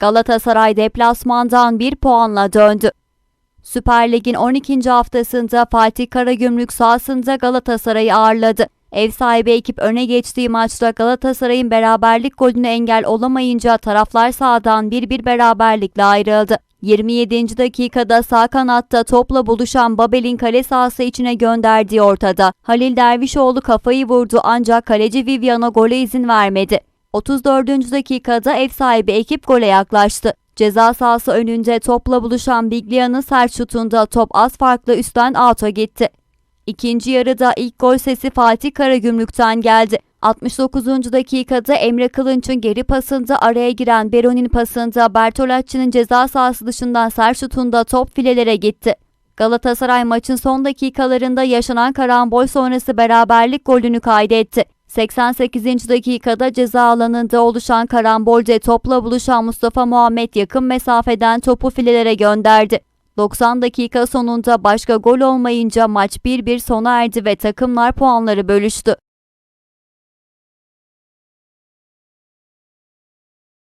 Galatasaray deplasmandan 1 puanla döndü. Süper Lig'in 12. haftasında Fatih Karagümrük sahasında Galatasaray'ı ağırladı. Ev sahibi ekip öne geçtiği maçta Galatasaray'ın beraberlik golünü engel olamayınca taraflar sahadan 1-1 beraberlikle ayrıldı. 27. dakikada sağ kanatta topla buluşan Babel'in kale sahası içine gönderdiği ortada. Halil Dervişoğlu kafayı vurdu ancak kaleci Vivian'a gole izin vermedi. 34. dakikada ev sahibi ekip gole yaklaştı. Ceza sahası önünde topla buluşan Biglia'nın sert şutunda top az farklı üstten out'a gitti. İkinci yarıda ilk gol sesi Fatih Karagümrük'ten geldi. 69. dakikada Emre Kılınç'ın geri pasında araya giren Bero'nun pasında Bertolacci'nin ceza sahası dışından sert şutunda top filelere gitti. Galatasaray maçın son dakikalarında yaşanan karambol sonrası beraberlik golünü kaydetti. 88. dakikada ceza alanında oluşan karambolde topla buluşan Mustafa Muhammed yakın mesafeden topu filelere gönderdi. 90 dakika sonunda başka gol olmayınca maç 1-1 sona erdi ve takımlar puanları bölüştü.